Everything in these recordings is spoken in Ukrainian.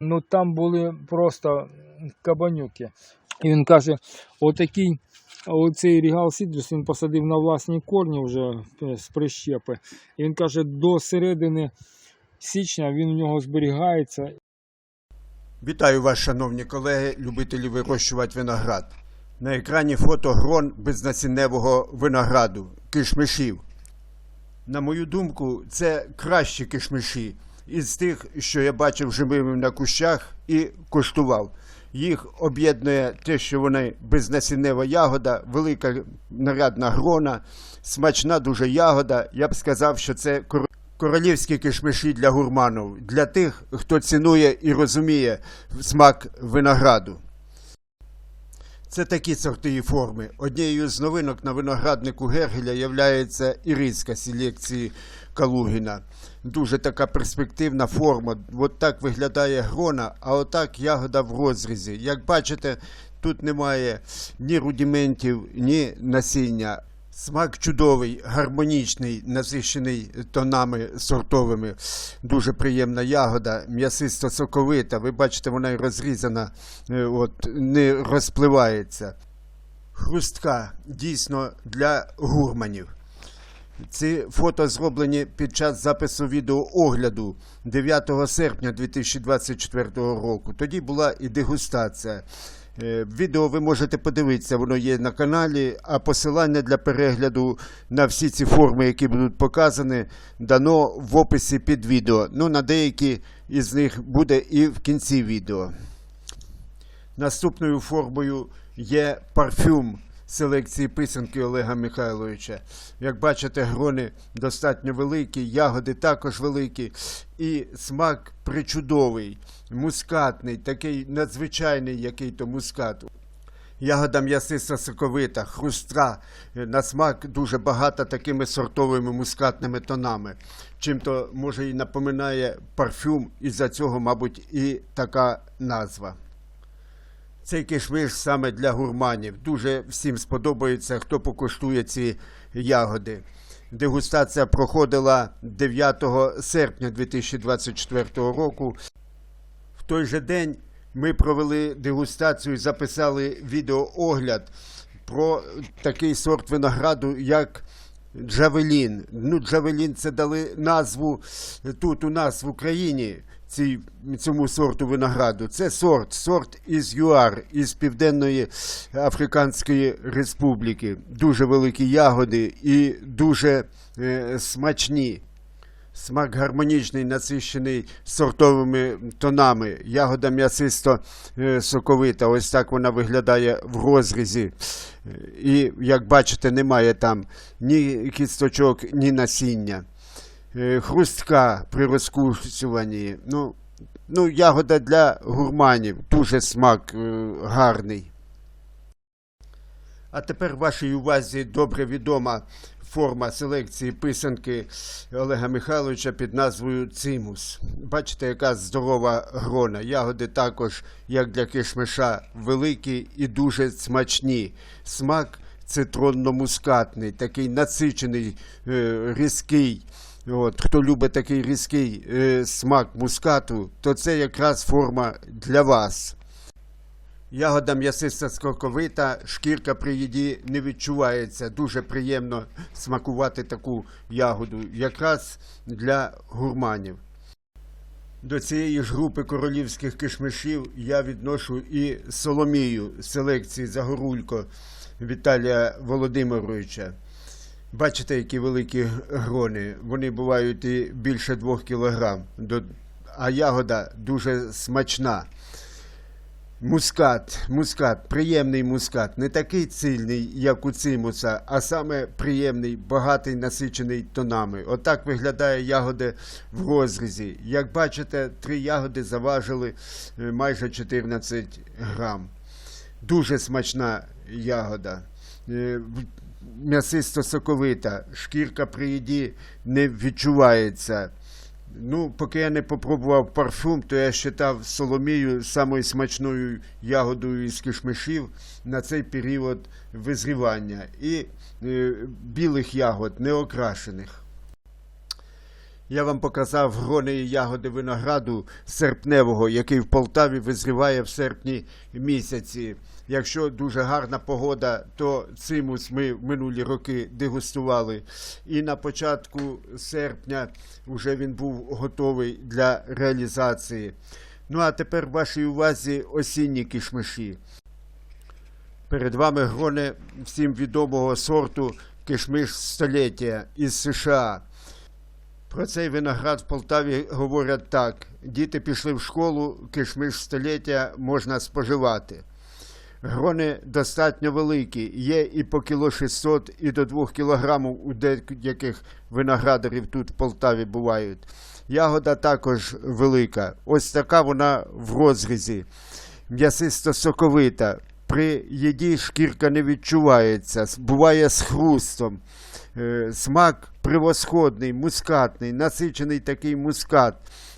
Ну там були просто кабанюки. І він каже, отакий, оцей регал сідрус він посадив на власні корні вже е, з прищепи. І він каже, до середини січня він у нього зберігається. Вітаю вас, шановні колеги, любителі вирощувати виноград. На екрані фото грон безнасінневого винограду, кишмишів. На мою думку, це кращі кишмиші із тих, що я бачив живими на кущах і коштував. Їх об'єднує те, що вони безнасіннева ягода, велика нарядна грона, смачна дуже ягода. Я б сказав, що це королівські кишмиші для гурманів, для тих, хто цінує і розуміє смак винограду. Це такі сорти і форми. Однією з новинок на винограднику Гергеля являється ірицька селекції Калугіна. Дуже така перспективна форма. От так виглядає грона, а отак ягода в розрізі. Як бачите, тут немає ні рудиментів, ні насіння. Смак чудовий, гармонічний, насищений тонами сортовими. Дуже приємна ягода, м'ясисто соковита. Ви бачите, вона розрізана, е, от, не розпливається. Хрустка дійсно для гурманів. Ці фото зроблені під час запису відеоогляду 9 серпня 2024 року. Тоді була і дегустація. Е, Відео ви можете подивитися, воно є на каналі, а посилання для перегляду на всі ці форми, які будуть показані, дано в описі під відео. Ну, на деякі із них буде і в кінці відео. Наступною формою є парфюм селекції писанки Олега Михайловича. Як бачите, грони достатньо великі, ягоди також великі, і смак причудовий, мускатний, такий надзвичайний, який то мускат. Ягода м'ясиста соковита, хрустра, е, на смак дуже багата такими сортовими мускатними тонами. Чим-то, може, і напоминає парфюм, і за цього, мабуть, і така назва. Цей кишмиш саме для гурманів. Дуже всім сподобається, хто покуштує ці ягоди. Дегустація проходила 9 серпня 2024 року. В той же день ми провели дегустацію і записали відеоогляд про такий сорт винограду, як Джавелін. Ну, Джавелін це дали назву тут у нас в Україні цій, цьому сорту винограду. Це сорт, сорт із ЮАР, із Південної Африканської Республіки. Дуже великі ягоди і дуже е, смачні. Смак гармонічний, насищений сортовими тонами. Ягода м'ясисто е, соковита. Ось так вона виглядає в розрізі. Е, І, як бачите, немає там ні кісточок, ні насіння. Е, Хрустка при розкусуванні. Ну, ну, ягода для гурманів. Дуже смак е, гарний. А тепер вашій увазі добре відома форма селекції писанки Олега Михайловича під назвою Цимус. Бачите, яка здорова грона. Ягоди також, як для кишмиша, великі і дуже смачні. Смак цитронно-мускатний, такий насичений, е, різкий. От, хто любить такий різкий е, смак мускату, то це якраз форма для вас. Ягода м'ясиста скорковита, шкірка при їді не відчувається. Дуже приємно смакувати таку ягоду, якраз для гурманів. До цієї ж групи королівських кишмишів я відношу і Соломію з селекції Загорулько Віталія Володимировича. Бачите, які великі грони. Вони бувають і більше двох кілограм. А ягода дуже смачна. Мускат, мускат, приємний мускат, не такий цільний, як у цимуса, а саме приємний, багатий, насичений тонами. Отак виглядає ягоди в розрізі. Як бачите, три ягоди заважили е, майже 14 грам. Дуже смачна ягода. М'ясисто соковита, шкірка при їді не відчувається. Ну, поки я не попробував парфум, то я вважав соломію самою смачною ягодою із кишмишів на цей період визрівання і е, білих ягод, неокрашених. Я вам показав грони ягоди винограду серпневого, який в Полтаві визріває в серпні місяці. Якщо дуже гарна погода, то цимус ми минулі роки дегустували. І на початку серпня вже він був готовий для реалізації. Ну а тепер в вашій увазі осінні кишмиші. Перед вами грони всім відомого сорту кишмиш століття із США. Про цей виноград в Полтаві говорять так: діти пішли в школу, кишмиш століття можна споживати. Грони достатньо великі, є і по кіло 600, і до 2 кілограмів у деяких виноградарів тут в Полтаві бувають. Ягода також велика. Ось така вона в розрізі. М'ясисто соковита. При їді шкірка не відчувається, буває з хрустом. Е, Смак превосходний, мускатний, насичений такий мускат,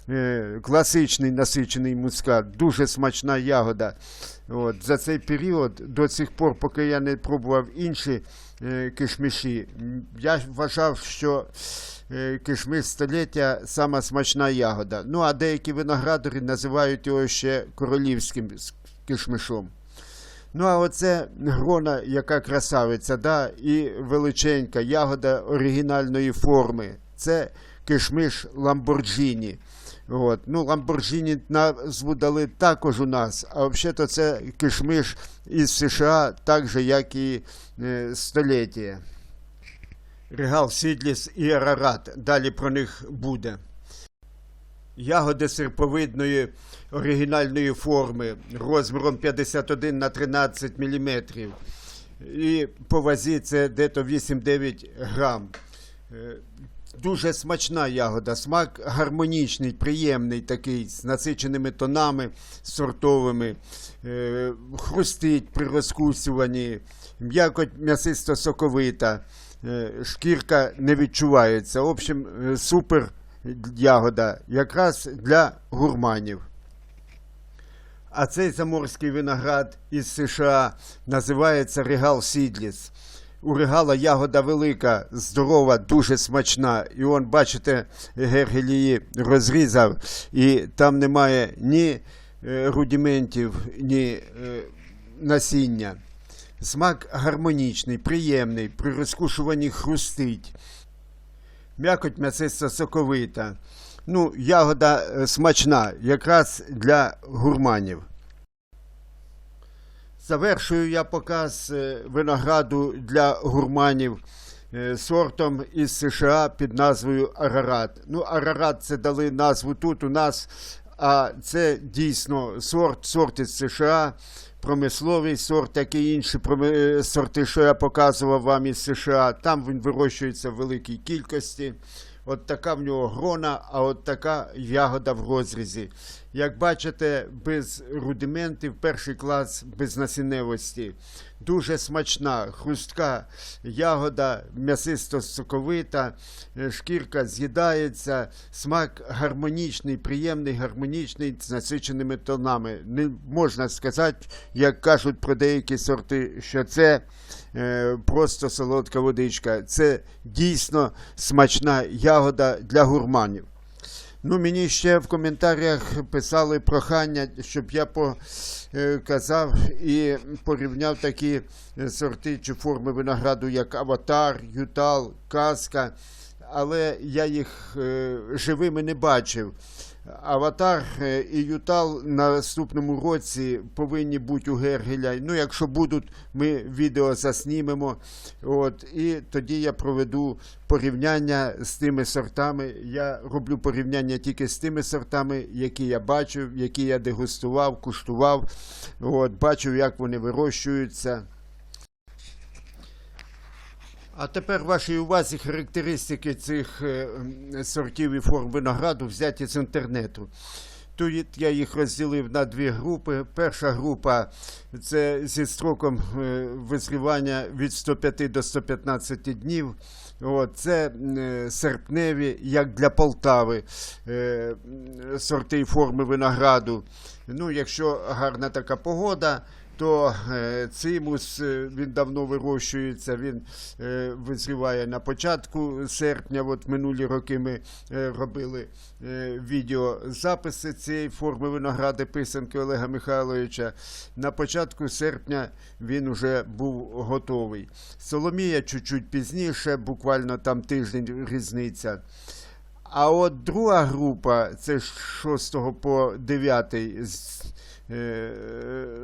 е, класичний насичений мускат, дуже смачна ягода. От, за цей період, до цих пор, поки я не пробував інші е, кишмиші, м, я вважав, що кишмиш століття сама смачна ягода. Ну а деякі виноградарі називають його ще королівським кишмишом. Ну, а оце грона, яка красавиця, да, і величенька ягода оригінальної форми. Це кишмиш Ламборджіні. От. Ну, Ламборджіні назву дали також у нас, а взагалі-то це кишмиш із США, так же, як і е, століття. Регал Сідліс і Арарат. Далі про них буде. Ягоди серповидної оригінальної форми розміром 51 на 13 мм. І по вазі це дето 8-9 грам. Е, Дуже смачна ягода, смак гармонічний, приємний такий, з насиченими тонами сортовими, е, хрустить при розкусуванні, м'якоть м'ясисто соковита, е, шкірка не відчувається. В общем, супер ягода, якраз для гурманів. А цей заморський виноград із США називається Регал Сідліс. У регала ягода велика, здорова, дуже смачна. І он, бачите, Гергель її розрізав, і там немає ні е, рудиментів, ні е, насіння. Смак гармонічний, приємний, при розкушуванні хрустить. М'якоть м'ясиста соковита. Ну, ягода е, смачна, якраз для гурманів. Завершую я показ е, винограду для гурманів е, сортом із США під назвою Арарат. Ну, Арарат це дали назву тут у нас, а це дійсно сорт, сорт із США, промисловий сорт, як і інші е, сорти, що я показував вам із США. Там він вирощується в великій кількості. От така в нього грона, а от така ягода в розрізі. Як бачите, без рудиментів, перший клас без насінневості. Дуже смачна, хрустка ягода, м'ясисто соковита, е, шкірка з'їдається, смак гармонічний, приємний, гармонічний, з насиченими тонами. Не можна сказати, як кажуть про деякі сорти, що це е, просто солодка водичка. Це дійсно смачна ягода для гурманів. Ну, мені ще в коментарях писали прохання, щоб я показав і порівняв такі е, сорти чи форми винограду, як Аватар, Ютал, Казка. Але я їх е, живими не бачив. Аватар е, і Ютал на наступному році повинні бути у Гергеля. Ну, якщо будуть, ми відео заснімемо. От, і тоді я проведу порівняння з тими сортами. Я роблю порівняння тільки з тими сортами, які я бачив, які я дегустував, куштував. От, бачив, як вони вирощуються. А тепер вашій увазі характеристики цих е, сортів і форм винограду взяті з інтернету. Тут я їх розділив на дві групи. Перша група це зі строком е, визрівання від 105 до 115 днів. От, це е, серпневі, як для Полтави, сорти і форми винограду. Ну, якщо гарна така погода, то е, цимус е, він давно вирощується, він е, визріває на початку серпня. От минулі роки ми робили відеозаписи цієї форми виногради писанки Олега Михайловича. На початку серпня він вже був готовий. Соломія чуть-чуть пізніше, буквально там тиждень різниця. А от друга група, це з 6 по 9 з- е,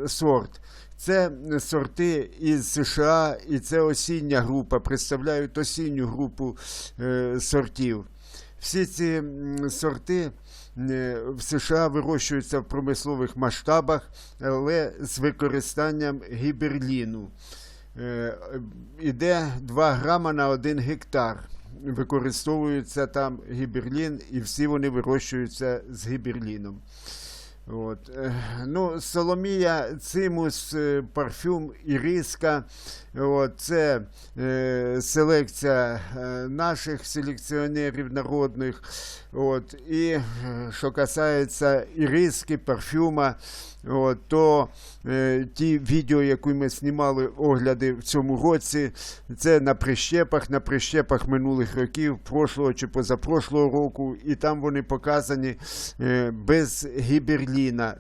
сорт. Це сорти із США, і це осіння група, представляють осінню групу е, сортів. Всі ці сорти е, в США вирощуються в промислових масштабах, але з використанням гіберліну. Е, Іде 2 грама на 1 гектар. Використовується там гіберлін, і всі вони вирощуються з гіберліном. От. Ну, Соломія, цимус, е, парфюм, іриска. От, це е, селекція е, наших селекціонерів народних. От, і е, що касається іриски, парфюма, от, то е, ті відео, які ми знімали огляди в цьому році, це на прищепах, на прищепах минулих років, прошлого чи позапрошлого року, і там вони показані е, без гіберліна.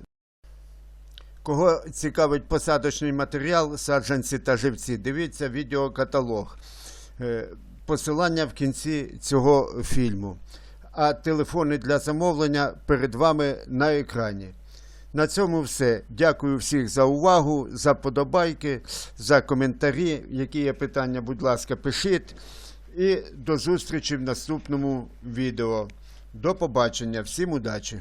Кого цікавить посадочний матеріал, саджанці та живці, дивіться відеокаталог. Е, Посилання в кінці цього фільму. А телефони для замовлення перед вами на екрані. На цьому все. Дякую всіх за увагу, за подобайки, за коментарі. Які є питання, будь ласка, пишіть. І до зустрічі в наступному відео. До побачення. Всім удачі!